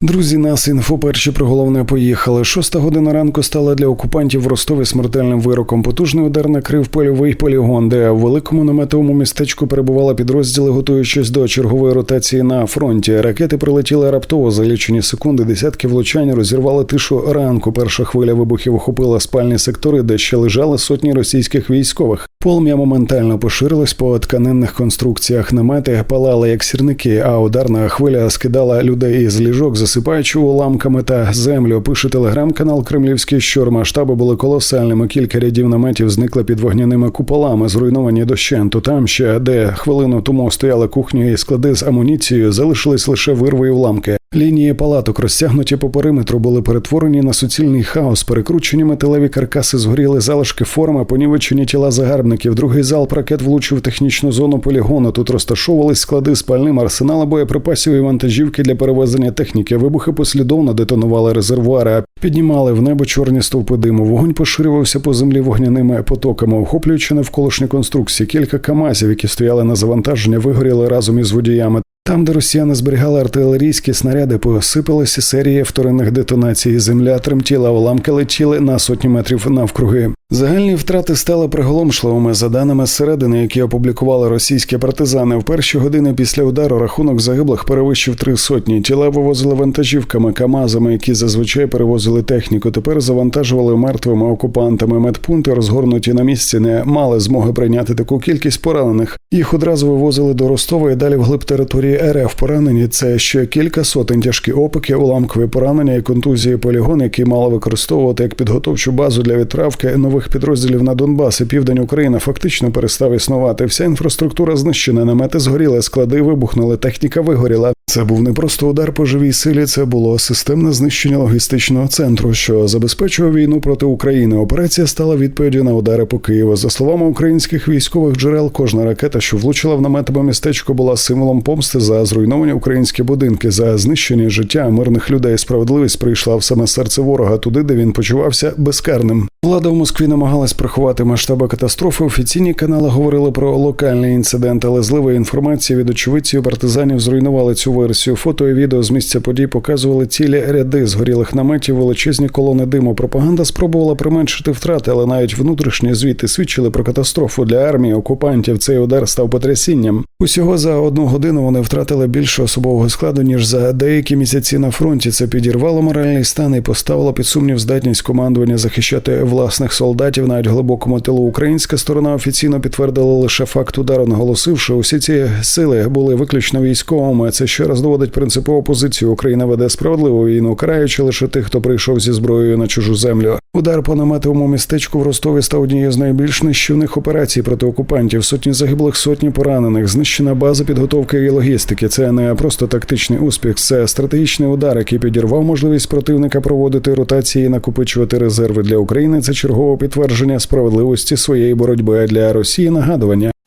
Друзі, нас інфо перші про головне поїхали. Шоста година ранку стала для окупантів в Ростові смертельним вироком. Потужний удар накрив польовий полігон, де в великому наметовому містечку перебували підрозділи, готуючись до чергової ротації на фронті. Ракети прилетіли раптово за лічені секунди. Десятки влучань розірвали тишу ранку. Перша хвиля вибухів охопила спальні сектори, де ще лежали сотні російських військових. Полум'я моментально поширилось по тканинних конструкціях. Намети палали як сірники, а ударна хвиля скидала людей із ліжок, засипаючи уламками та землю. Пише телеграм-канал Кремлівський, що масштаби були колосальними. Кілька рядів наметів зникли під вогняними куполами, зруйновані дощенту. Там ще, де хвилину тому стояли кухні і склади з амуніцією, залишились лише вирви і уламки. Лінії палаток, розтягнуті по периметру, були перетворені на суцільний хаос. Перекручені металеві каркаси згоріли залишки форми, понівечені тіла загарбників. Другий залп ракет влучив технічну зону полігону. Тут розташовувались склади з пальним арсенала боєприпасів і вантажівки для перевезення техніки. Вибухи послідовно детонували резервуари, а піднімали в небо чорні стовпи диму. Вогонь поширювався по землі вогняними потоками, охоплюючи навколишні конструкції. Кілька камазів, які стояли на завантаження, вигоріли разом із водіями. Там, де росіяни зберігали артилерійські снаряди, посипалася серія вторинних детонацій. Земля тремтіла, уламки летіли на сотні метрів навкруги. Загальні втрати стали приголомшливими за даними зсередини, які опублікували російські партизани. В перші години після удару рахунок загиблих перевищив три сотні. Тіла вивозили вантажівками, камазами, які зазвичай перевозили техніку. Тепер завантажували мертвими окупантами. Медпункти, розгорнуті на місці, не мали змоги прийняти таку кількість поранених. Їх одразу вивозили до Ростова і далі вглиб території РФ. Поранені це ще кілька сотень тяжкі опики, уламкові поранення і контузії полігон, які мали використовувати як підготовчу базу для відправки нових підрозділів на Донбас і південь України фактично перестав існувати. Вся інфраструктура знищена, намети згоріли, склади вибухнули, техніка вигоріла. Це був не просто удар по живій силі, це було системне знищення логістичного центру, що забезпечував війну проти України. Операція стала відповіддю на удари по Києву. За словами українських військових джерел, кожна ракета, що влучила в наметове містечко, була символом помсти за зруйновані українські будинки, за знищення життя мирних людей. Справедливість прийшла в саме серце ворога, туди, де він почувався безкарним. Влада в Москві намагалась приховати масштаби катастрофи. Офіційні канали говорили про локальний інцидент, але злива інформації від очевидців партизанів зруйнували цю версію. Фото і відео з місця подій показували цілі ряди згорілих наметів, величезні колони диму. Пропаганда спробувала применшити втрати, але навіть внутрішні звіти свідчили про катастрофу для армії окупантів. Цей удар став потрясінням. Усього за одну годину вони втратили більше особового складу ніж за деякі місяці на фронті. Це підірвало моральний стан і поставило під сумнів здатність командування захищати власних солдатів навіть глибокому тилу. Українська сторона офіційно підтвердила лише факт удару, наголосивши, усі ці сили були виключно військовими. Це ще раз доводить принципову позицію. Україна веде справедливу війну, караючи лише тих, хто прийшов зі зброєю на чужу землю. Удар по наметовому містечку в Ростові став однією з найбільш нищівних операцій проти окупантів. Сотні загиблих, сотні поранених, знищена база підготовки і логістики. Це не просто тактичний успіх, це стратегічний удар, який підірвав можливість противника проводити ротації, і накопичувати резерви для України. Це чергове підтвердження справедливості своєї боротьби для Росії. Нагадування.